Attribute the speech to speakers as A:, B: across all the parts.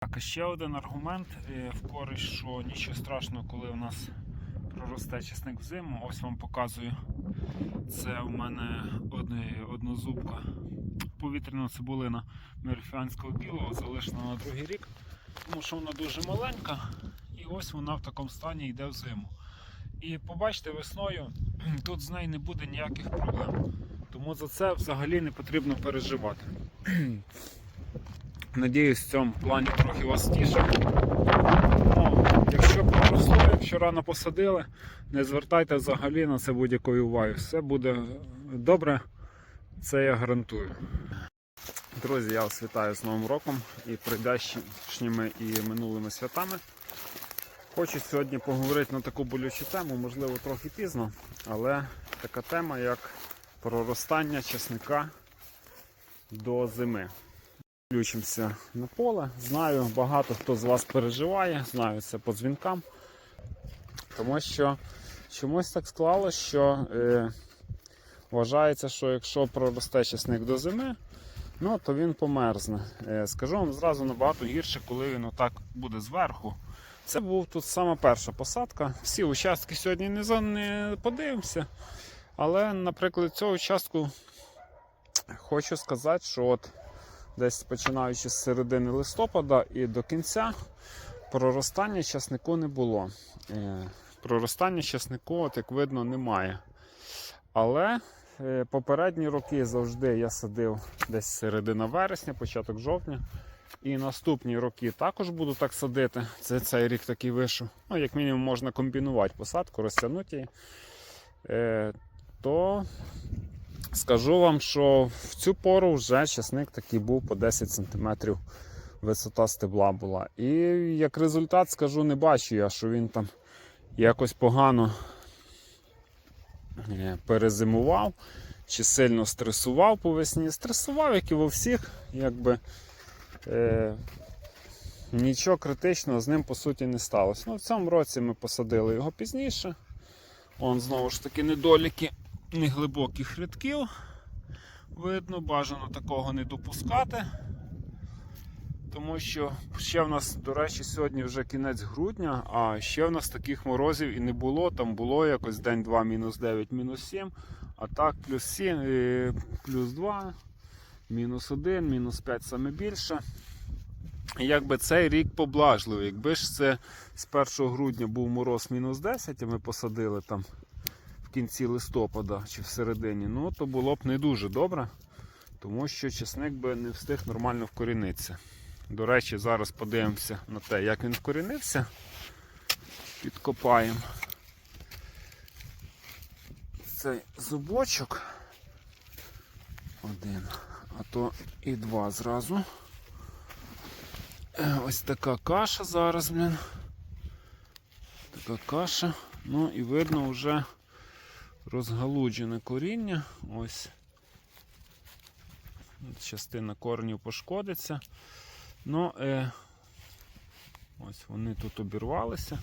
A: Так, ще один аргумент е, в користь, що нічого страшного, коли у нас проросте чесник взиму. Ось вам показую. Це у мене одне, однозубка повітряна цибулина мерифіанського білого, залишена на другий рік, тому що вона дуже маленька, і ось вона в такому стані йде в зиму. І побачите, весною тут з нею не буде ніяких проблем. Тому за це взагалі не потрібно переживати. Надіюсь, в цьому плані трохи вас тішив. Ну, якщо проросло, якщо рано посадили, не звертайте взагалі на це будь-якої уваги. Все буде добре, це я гарантую. Друзі, я вас вітаю з Новим роком і прийдешніми і минулими святами. Хочу сьогодні поговорити на таку болючу тему, можливо, трохи пізно, але така тема, як проростання чесника до зими. Включимося на поле. Знаю, багато хто з вас переживає, знаю це по дзвінкам. Тому що чомусь так склалося, що е, вважається, що якщо проросте чесник до зими, ну, то він померзне. Е, скажу вам зразу набагато гірше, коли він отак буде зверху. Це був тут сама перша посадка. Всі участки сьогодні не, не подивимося. Але, наприклад, цього участку хочу сказати, що от десь починаючи з середини листопада і до кінця проростання часнику не було. Е, Проростання часнику, от як видно, немає. Але е, попередні роки завжди я садив десь середина вересня, початок жовтня. І наступні роки також буду так садити. Це цей рік такий вийшов. Ну, як мінімум, можна комбінувати посадку, розтягнути. Е, то скажу вам, що в цю пору вже часник такий був по 10 см висота стебла була. І як результат, скажу, не бачу я, що він там якось погано е, перезимував чи сильно стресував по весні. Стресував, як і во всіх, якби. Е, Нічого критичного з ним по суті не сталося. Ну, в цьому році ми посадили його пізніше. Он знову ж таки недоліки неглибоких рядків. Видно, бажано такого не допускати. Тому що ще в нас, до речі, сьогодні вже кінець грудня, а ще в нас таких морозів і не було. Там було якось день 2, мінус 9, мінус 7, а так плюс 7, е, плюс 2, мінус 1, мінус 5 саме більше. І Якби цей рік поблажливий. Якби ж це з 1 грудня був мороз мінус 10, а ми посадили там в кінці листопада чи в середині, ну то було б не дуже добре, тому що чесник би не встиг нормально вкорінитися. До речі, зараз подивимося на те, як він вкорінився. Підкопаємо цей зубочок. Один, а то і два зразу. Е, Ось така каша зараз, блін. Така каша. Ну і видно вже розгалуджене коріння. Ось. Частина коренів пошкодиться. Ну, е, ось вони тут обірвалися.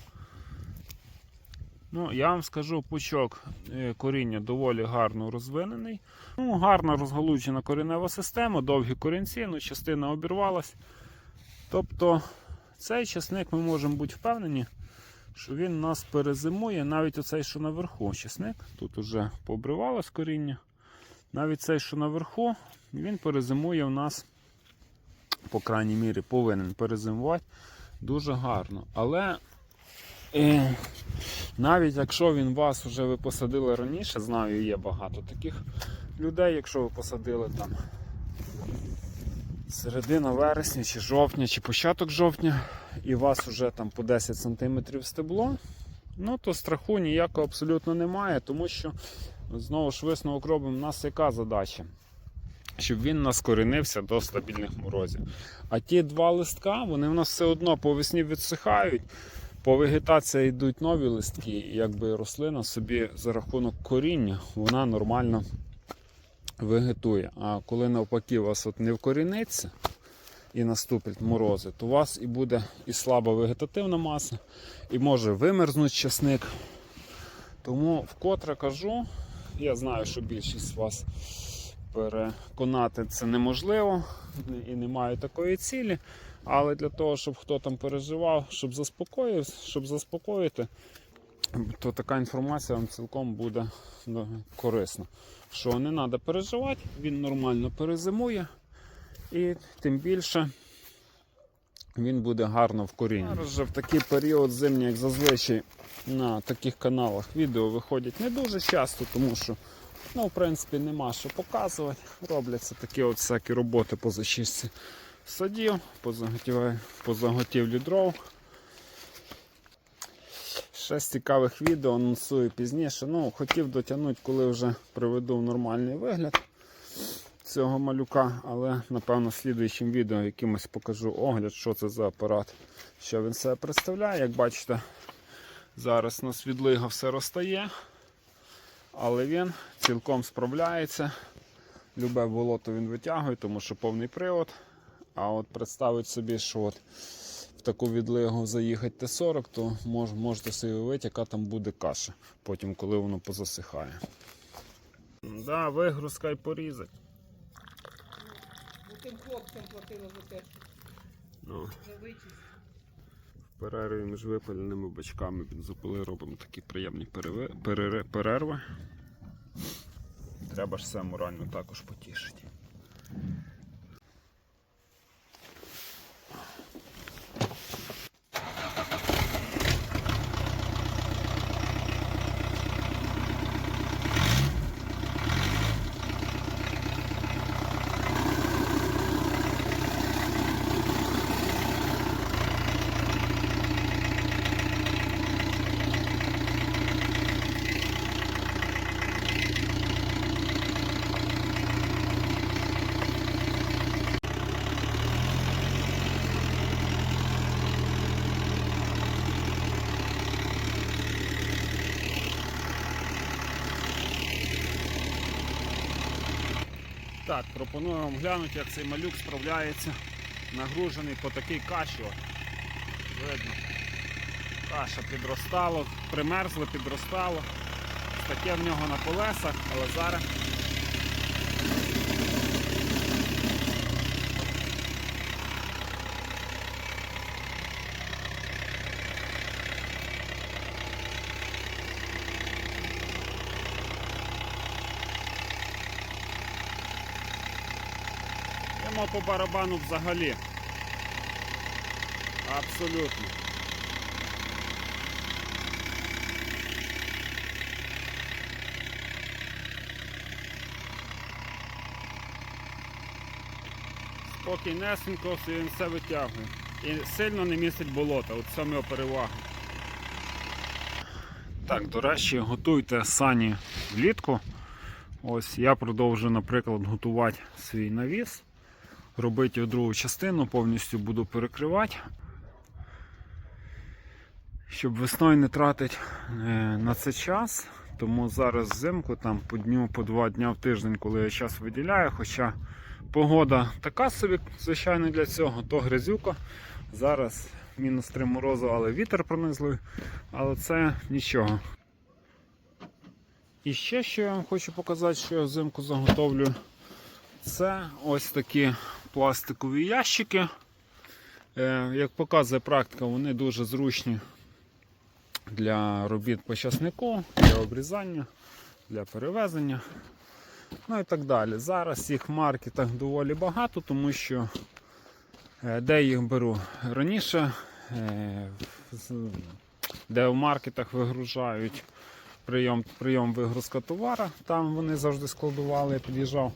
A: Ну, я вам скажу, пучок е, коріння доволі гарно розвинений. Ну, гарна розгалуджена коренева система, довгі корінці, ну, частина обірвалась. Тобто цей часник ми можемо бути впевнені, що він нас перезимує, навіть оцей, що наверху часник, тут вже пообривалось коріння. Навіть цей, що наверху, він перезимує в нас, по крайній мірі, повинен перезимувати дуже гарно. Але е, навіть якщо він вас вже ви посадили раніше, знаю, є багато таких людей, якщо ви посадили там середина вересня, чи жовтня, чи початок жовтня, і у вас вже там по 10 см стебло, ну то страху ніякого абсолютно немає, тому що знову ж висновок робимо, у нас яка задача? Щоб він нас корінився до стабільних морозів. А ті два листка, вони в нас все одно по весні відсихають. По вегетації йдуть нові листки, і якби рослина собі за рахунок коріння вона нормально вегетує. А коли навпаки у вас от не вкоріниться і наступлять морози, то у вас і буде і слаба вегетативна маса, і може вимерзнути часник. Тому вкотре кажу, я знаю, що більшість вас переконати це неможливо і немає такої цілі. Але для того, щоб хто там переживав, щоб заспокоїв, щоб заспокоїти, то така інформація вам цілком буде корисна. Що не треба переживати, він нормально перезимує і тим більше він буде гарно вкорінений. Зараз же в такий період зимній, як зазвичай на таких каналах відео виходять не дуже часто, тому що ну, в принципі нема що показувати. Робляться такі от всякі роботи по зачистці садів, по заготівлі дров. Ще з цікавих відео анонсую пізніше. Ну, хотів дотягнути, коли вже приведу нормальний вигляд цього малюка, але напевно в слідуючим відео якимось покажу огляд, що це за апарат, що він себе представляє. Як бачите, зараз у нас відлига все розтає, але він цілком справляється. Любе болото він витягує, тому що повний привод. А от представить собі, що от таку відлигу заїхати Т-40, то мож, можете собі уявити, яка там буде каша, потім, коли воно позасихає. Да, вигрузка й порізать.
B: Ну, тим хлопцям платила за те, що
A: Ну, в перерві між випаленими бачками бензопили робимо такі приємні перерви. Треба ж все морально також потішити. Так, пропоную вам глянути, як цей малюк справляється, нагружений по такій каші. Видно. Каша підростала, примерзла, підростало. Таке в нього на колесах, але зараз. Йому по барабану взагалі. Абсолютно. Спокійнесенько він все витягує. І сильно не містить болота, от саме його перевага. Так, до речі, готуйте сані влітку. Ось я продовжую, наприклад, готувати свій навіс. Робити другу частину, повністю буду перекривати. Щоб весною не тратити е, на це час. Тому зараз взимку, там по дню, по два дня в тиждень, коли я час виділяю, хоча погода така собі, звичайно, для цього, то грязюка. Зараз мінус 3 морозу, але вітер пронизливий. Але це нічого. І ще що я вам хочу показати, що я взимку заготовлю. Це ось такі пластикові ящики. Е, Як показує практика, вони дуже зручні для робіт по часнику, для обрізання, для перевезення. Ну і так далі. Зараз їх в маркетах доволі багато, тому що е, де їх беру раніше, е, де в маркетах вигружають прийом, прийом вигрузка товара, там вони завжди складували, я під'їжджав.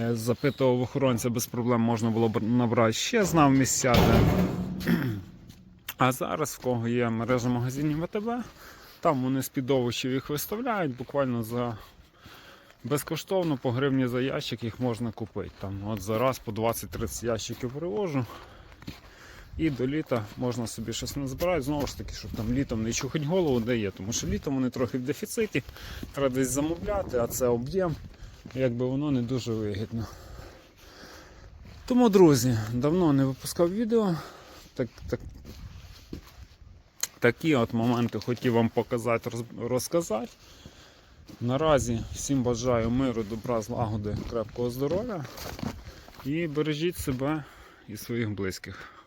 A: Е, Запитував охоронця без проблем можна було набрати ще знав місця. Де. А зараз в кого є мережа магазинів ВТБ, там вони з-під овочів їх виставляють, буквально за безкоштовно по гривні за ящик їх можна купити. Там, от зараз по 20-30 ящиків привожу. І до літа можна собі щось назбирати, знову ж таки, щоб там літом не чухать голову, де є, тому що літом вони трохи в дефіциті, треба десь замовляти, а це об'єм якби воно не дуже вигідно. Тому, друзі, давно не випускав відео. Так, так, такі от моменти хотів вам показати, розказати. Наразі всім бажаю миру, добра, злагоди, крепкого здоров'я. І бережіть себе і своїх близьких.